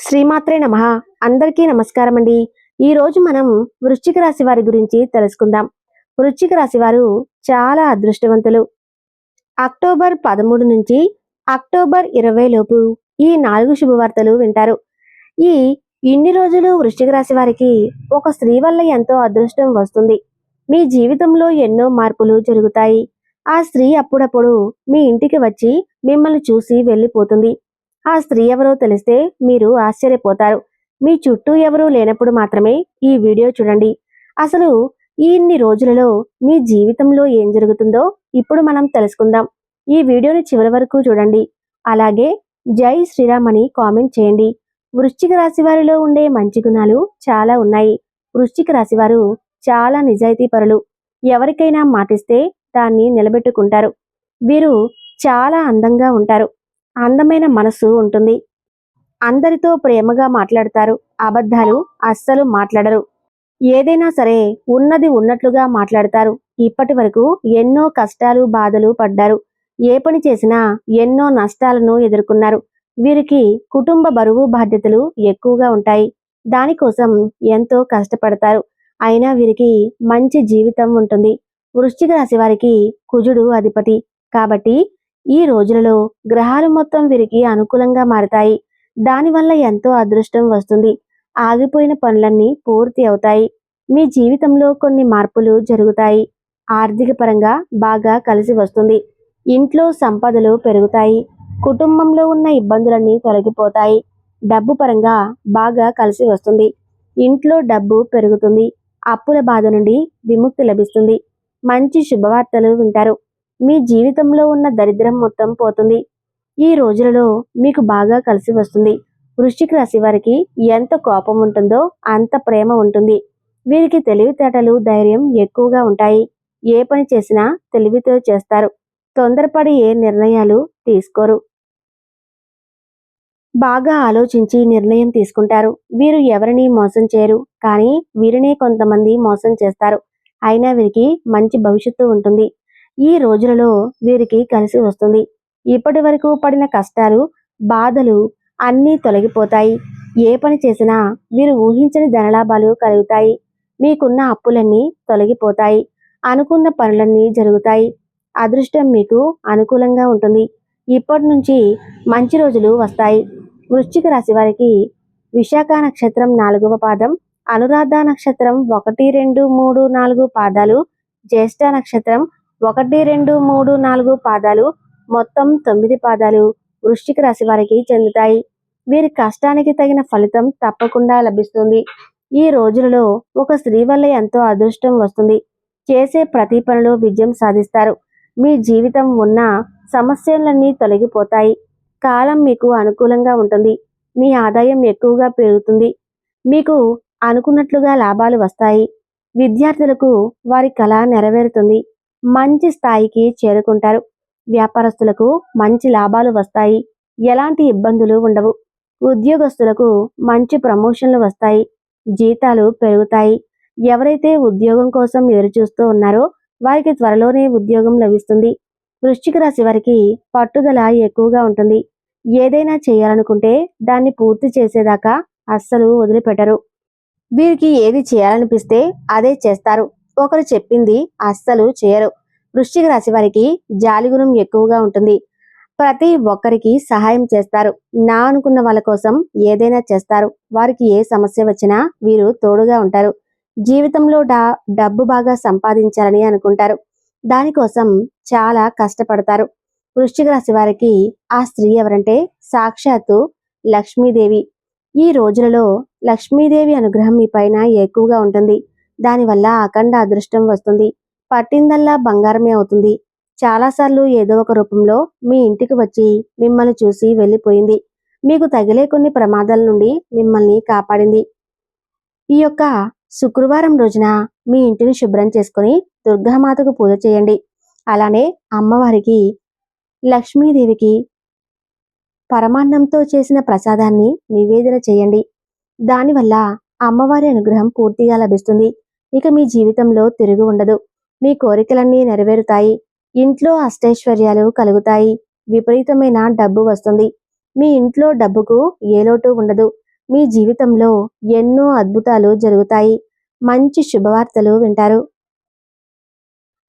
శ్రీమాత్రే నమ. అందరికీ నమస్కారం అండి ఈ రోజు మనం వృశ్చిక రాశి వారి గురించి తెలుసుకుందాం. వృశ్చిక రాశి వారు చాలా అదృష్టవంతులు. అక్టోబర్ పదమూడు నుంచి అక్టోబర్ ఇరవై లోపు ఈ నాలుగు శుభవార్తలు వింటారు. ఈ ఇన్ని రోజులు వృశ్చిక రాశి వారికి ఒక స్త్రీ వల్ల ఎంతో అదృష్టం వస్తుంది. మీ జీవితంలో ఎన్నో మార్పులు జరుగుతాయి. ఆ స్త్రీ అప్పుడప్పుడు మీ ఇంటికి వచ్చి మిమ్మల్ని చూసి వెళ్ళిపోతుంది. ఆ స్త్రీ ఎవరో తెలిస్తే మీరు ఆశ్చర్యపోతారు. మీ చుట్టూ ఎవరూ లేనప్పుడు మాత్రమే ఈ వీడియో చూడండి. అసలు ఈ ఇన్ని రోజులలో మీ జీవితంలో ఏం జరుగుతుందో ఇప్పుడు మనం తెలుసుకుందాం. ఈ వీడియోని చివరి వరకు చూడండి. అలాగే జై శ్రీరామ్ అని కామెంట్ చేయండి. వృశ్చిక రాశి వారిలో ఉండే మంచి గుణాలు చాలా ఉన్నాయి. వృశ్చిక రాశి వారు చాలా నిజాయితీ పరులు ఎవరికైనా మాటిస్తే దాన్ని నిలబెట్టుకుంటారు. వీరు చాలా అందంగా ఉంటారు. అందమైన మనసు ఉంటుంది. అందరితో ప్రేమగా మాట్లాడతారు. అబద్ధాలు అస్సలు మాట్లాడరు. ఏదైనా సరే ఉన్నది ఉన్నట్లుగా మాట్లాడతారు. ఇప్పటి వరకు ఎన్నో కష్టాలు బాధలు పడ్డారు. ఏ పని చేసినా ఎన్నో నష్టాలను ఎదుర్కొన్నారు. వీరికి కుటుంబ బరువు బాధ్యతలు ఎక్కువగా ఉంటాయి. దానికోసం ఎంతో కష్టపడతారు. అయినా వీరికి మంచి జీవితం ఉంటుంది. వృశ్చిక రాశి వారికి కుజుడు అధిపతి. కాబట్టి ఈ రోజులలో గ్రహాలు మొత్తం వీరికి అనుకూలంగా మారతాయి. దానివల్ల ఎంతో అదృష్టం వస్తుంది. ఆగిపోయిన పనులన్నీ పూర్తి అవుతాయి. మీ జీవితంలో కొన్ని మార్పులు జరుగుతాయి. ఆర్థిక పరంగా బాగా కలిసి వస్తుంది. ఇంట్లో సంపదలు పెరుగుతాయి. కుటుంబంలో ఉన్న ఇబ్బందులన్నీ తొలగిపోతాయి. డబ్బు పరంగా బాగా కలిసి వస్తుంది. ఇంట్లో డబ్బు పెరుగుతుంది. అప్పుల బాధ నుండి విముక్తి లభిస్తుంది. మంచి శుభవార్తలు వింటారు. మీ జీవితంలో ఉన్న దరిద్రం మొత్తం పోతుంది. ఈ రోజులలో మీకు బాగా కలిసి వస్తుంది. వృశ్చిక రాశి వారికి ఎంత కోపం ఉంటుందో అంత ప్రేమ ఉంటుంది. వీరికి తెలివితేటలు ధైర్యం ఎక్కువగా ఉంటాయి. ఏ పని చేసినా తెలివితో చేస్తారు. తొందరపడి ఏ నిర్ణయాలు తీసుకోరు. బాగా ఆలోచించి నిర్ణయం తీసుకుంటారు. వీరు ఎవరిని మోసం చేయరు. కానీ వీరినే కొంతమంది మోసం చేస్తారు. అయినా వీరికి మంచి భవిష్యత్తు ఉంటుంది. ఈ రోజులలో వీరికి కలిసి వస్తుంది. ఇప్పటి వరకు పడిన కష్టాలు బాధలు అన్నీ తొలగిపోతాయి. ఏ పని చేసినా వీరు ఊహించని ధనలాభాలు కలుగుతాయి. మీకున్న అప్పులన్నీ తొలగిపోతాయి. అనుకున్న పనులన్నీ జరుగుతాయి. అదృష్టం మీకు అనుకూలంగా ఉంటుంది. ఇప్పటి నుంచి మంచి రోజులు వస్తాయి. వృశ్చిక రాశి వారికి విశాఖ నక్షత్రం నాలుగవ పాదం అనురాధ నక్షత్రం ఒకటి రెండు మూడు నాలుగు పాదాలు జ్యేష్ఠ నక్షత్రం ఒకటి రెండు మూడు నాలుగు పాదాలు మొత్తం తొమ్మిది పాదాలు వృష్టిక రాశి వారికి చెందుతాయి. వీరి కష్టానికి తగిన ఫలితం తప్పకుండా లభిస్తుంది. ఈ రోజులలో ఒక స్త్రీ వల్ల ఎంతో అదృష్టం వస్తుంది. చేసే ప్రతి పనిలో విజయం సాధిస్తారు. మీ జీవితం ఉన్న సమస్యలన్నీ తొలగిపోతాయి. కాలం మీకు అనుకూలంగా ఉంటుంది. మీ ఆదాయం ఎక్కువగా పెరుగుతుంది. మీకు అనుకున్నట్లుగా లాభాలు వస్తాయి. విద్యార్థులకు వారి కళ నెరవేరుతుంది. మంచి స్థాయికి చేరుకుంటారు. వ్యాపారస్తులకు మంచి లాభాలు వస్తాయి. ఎలాంటి ఇబ్బందులు ఉండవు. ఉద్యోగస్తులకు మంచి ప్రమోషన్లు వస్తాయి. జీతాలు పెరుగుతాయి. ఎవరైతే ఉద్యోగం కోసం ఎదురుచూస్తూ ఉన్నారో వారికి త్వరలోనే ఉద్యోగం లభిస్తుంది. వృశ్చిక రాశి వారికి పట్టుదల ఎక్కువగా ఉంటుంది. ఏదైనా చేయాలనుకుంటే దాన్ని పూర్తి చేసేదాకా అస్సలు వదిలిపెట్టరు. వీరికి ఏది చేయాలనిపిస్తే అదే చేస్తారు. ఒకరు చెప్పింది అస్సలు చేయరు వృశ్చిక రాశి వారికి జాలిగుణం ఎక్కువగా ఉంటుంది. ప్రతి ఒక్కరికి సహాయం చేస్తారు. నా అనుకున్న వాళ్ళ కోసం ఏదైనా చేస్తారు. వారికి ఏ సమస్య వచ్చినా వీరు తోడుగా ఉంటారు. జీవితంలో డా డబ్బు బాగా సంపాదించాలని అనుకుంటారు. దానికోసం చాలా కష్టపడతారు. వృశ్చిక రాశి వారికి ఆ స్త్రీ ఎవరంటే సాక్షాత్తు లక్ష్మీదేవి. ఈ రోజులలో లక్ష్మీదేవి అనుగ్రహం మీ పైన ఎక్కువగా ఉంటుంది. దానివల్ల అఖండ అదృష్టం వస్తుంది. పట్టిందల్లా బంగారమే అవుతుంది. చాలాసార్లు ఏదో ఒక రూపంలో మీ ఇంటికి వచ్చి మిమ్మల్ని చూసి వెళ్ళిపోయింది. మీకు తగిలే కొన్ని ప్రమాదాల నుండి మిమ్మల్ని కాపాడింది. ఈ యొక్క శుక్రవారం రోజున మీ ఇంటిని శుభ్రం చేసుకొని దుర్గామాతకు పూజ చేయండి. అలానే అమ్మవారికి లక్ష్మీదేవికి పరమాన్నంతో చేసిన ప్రసాదాన్ని నివేదన చేయండి. దానివల్ల అమ్మవారి అనుగ్రహం పూర్తిగా లభిస్తుంది. ఇక మీ జీవితంలో తిరుగు ఉండదు. మీ కోరికలన్నీ నెరవేరుతాయి. ఇంట్లో అష్టైశ్వర్యాలు కలుగుతాయి. విపరీతమైన డబ్బు వస్తుంది. మీ ఇంట్లో డబ్బుకు ఏ లోటు ఉండదు. మీ జీవితంలో ఎన్నో అద్భుతాలు జరుగుతాయి. మంచి శుభవార్తలు వింటారు.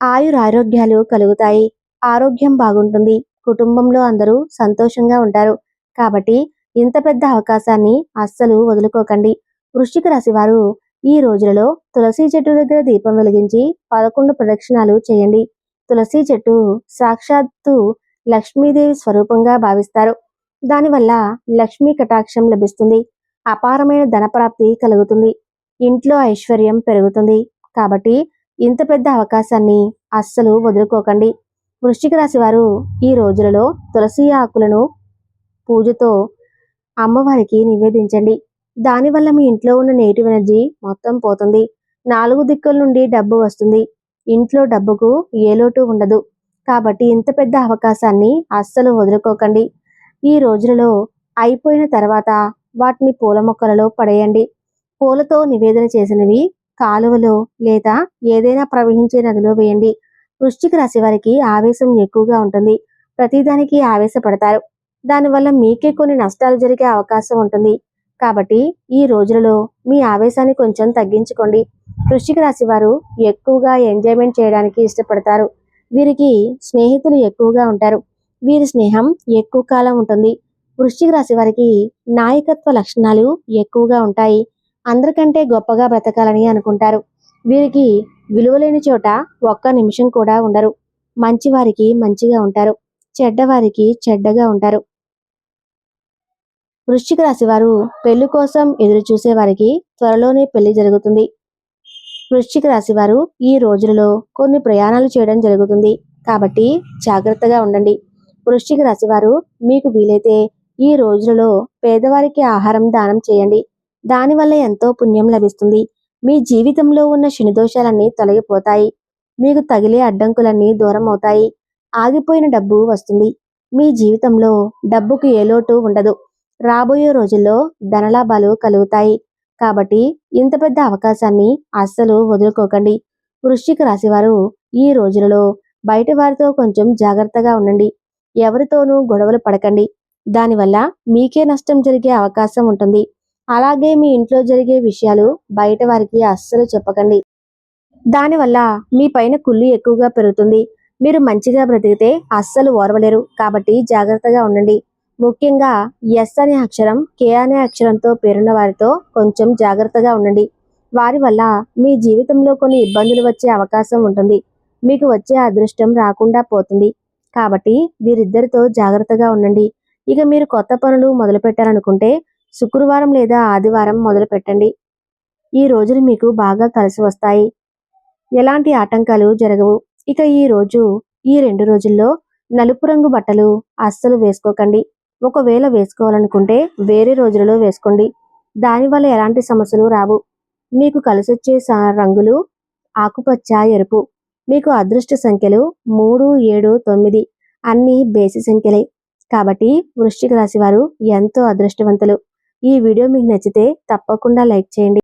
ఆయురారోగ్యాలు కలుగుతాయి. ఆరోగ్యం బాగుంటుంది. కుటుంబంలో అందరూ సంతోషంగా ఉంటారు. కాబట్టి ఇంత పెద్ద అవకాశాన్ని అస్సలు వదులుకోకండి. వృశ్చిక రాశి వారు ఈ రోజులలో తులసి చెట్టు దగ్గర దీపం వెలిగించి పదకొండు ప్రదక్షిణాలు చేయండి. తులసి చెట్టు సాక్షాత్తు లక్ష్మీదేవి స్వరూపంగా భావిస్తారు. దానివల్ల లక్ష్మీ కటాక్షం లభిస్తుంది. అపారమైన ధనప్రాప్తి కలుగుతుంది. ఇంట్లో ఐశ్వర్యం పెరుగుతుంది. కాబట్టి ఇంత పెద్ద అవకాశాన్ని అస్సలు వదులుకోకండి. వృశ్చిక రాశి వారు ఈ రోజులలో తులసి ఆకులను పూజతో అమ్మవారికి నివేదించండి. దానివల్ల మీ ఇంట్లో ఉన్న నెగిటివ్ ఎనర్జీ మొత్తం పోతుంది. నాలుగు దిక్కుల నుండి డబ్బు వస్తుంది. ఇంట్లో డబ్బుకు ఏ లోటు ఉండదు. కాబట్టి ఇంత పెద్ద అవకాశాన్ని అస్సలు వదులుకోకండి. ఈ రోజులలో అయిపోయిన తర్వాత వాటిని పూల మొక్కలలో పడేయండి. పూలతో నివేదన చేసినవి కాలువలో లేదా ఏదైనా ప్రవహించే నదిలో వేయండి. వృశ్చిక రాశి వారికి ఆవేశం ఎక్కువగా ఉంటుంది. ప్రతిదానికి ఆవేశపడతారు. దానివల్ల మీకే కొన్ని నష్టాలు జరిగే అవకాశం ఉంటుంది. కాబట్టి ఈ రోజులలో మీ ఆవేశాన్ని కొంచెం తగ్గించుకోండి. వృశ్చిక రాశి వారు ఎక్కువగా ఎంజాయ్మెంట్ చేయడానికి ఇష్టపడతారు. వీరికి స్నేహితులు ఎక్కువగా ఉంటారు. వీరి స్నేహం ఎక్కువ కాలం ఉంటుంది. వృశ్చిక రాశి వారికి నాయకత్వ లక్షణాలు ఎక్కువగా ఉంటాయి. అందరికంటే గొప్పగా బ్రతకాలని అనుకుంటారు. వీరికి విలువలేని చోట ఒక్క నిమిషం కూడా ఉండరు. మంచివారికి మంచిగా ఉంటారు. చెడ్డవారికి చెడ్డగా ఉంటారు. వృశ్చిక రాశి వారు పెళ్ళి కోసం ఎదురు చూసే వారికి త్వరలోనే పెళ్ళి జరుగుతుంది. వృశ్చిక రాశి వారు ఈ రోజులలో కొన్ని ప్రయాణాలు చేయడం జరుగుతుంది. కాబట్టి జాగ్రత్తగా ఉండండి. వృశ్చిక రాశి వారు మీకు వీలైతే ఈ రోజులలో పేదవారికి ఆహారం దానం చేయండి. దానివల్ల ఎంతో పుణ్యం లభిస్తుంది. మీ జీవితంలో ఉన్న శనిదోషాలన్నీ తొలగిపోతాయి. మీకు తగిలే అడ్డంకులన్నీ దూరం అవుతాయి. ఆగిపోయిన డబ్బు వస్తుంది. మీ జీవితంలో డబ్బుకు ఏ లోటు ఉండదు. రాబోయే రోజుల్లో ధనలాభాలు కలుగుతాయి. కాబట్టి ఇంత పెద్ద అవకాశాన్ని అస్సలు వదులుకోకండి. వృశ్చిక రాశివారు ఈ రోజులలో బయట వారితో కొంచెం జాగ్రత్తగా ఉండండి. ఎవరితోనూ గొడవలు పడకండి. దానివల్ల మీకే నష్టం జరిగే అవకాశం ఉంటుంది. అలాగే మీ ఇంట్లో జరిగే విషయాలు బయట వారికి అస్సలు చెప్పకండి. దానివల్ల మీ పైన కుళ్ళు ఎక్కువగా పెరుగుతుంది. మీరు మంచిగా బ్రతికితే అస్సలు ఓర్వలేరు. కాబట్టి జాగ్రత్తగా ఉండండి. ముఖ్యంగా ఎస్ అనే అక్షరం కే అనే అక్షరంతో పేరున్న వారితో కొంచెం జాగ్రత్తగా ఉండండి. వారి వల్ల మీ జీవితంలో కొన్ని ఇబ్బందులు వచ్చే అవకాశం ఉంటుంది. మీకు వచ్చే అదృష్టం రాకుండా పోతుంది. కాబట్టి వీరిద్దరితో జాగ్రత్తగా ఉండండి. ఇక మీరు కొత్త పనులు మొదలు పెట్టాలనుకుంటే శుక్రవారం లేదా ఆదివారం మొదలు పెట్టండి ఈ రోజులు మీకు బాగా కలిసి వస్తాయి. ఎలాంటి ఆటంకాలు జరగవు. ఇక ఈ రోజు ఈ రెండు రోజుల్లో నలుపు రంగు బట్టలు అస్సలు వేసుకోకండి. ఒకవేళ వేసుకోవాలనుకుంటే వేరే రోజులలో వేసుకోండి. దానివల్ల ఎలాంటి సమస్యలు రావు. మీకు కలిసొచ్చే రంగులు ఆకుపచ్చ ఎరుపు. మీకు అదృష్ట సంఖ్యలు మూడు ఏడు తొమ్మిది అన్ని బేసి సంఖ్యలే. కాబట్టి వృశ్చిక రాశి వారు ఎంతో అదృష్టవంతులు. ఈ వీడియో మీకు నచ్చితే తప్పకుండా లైక్ చేయండి.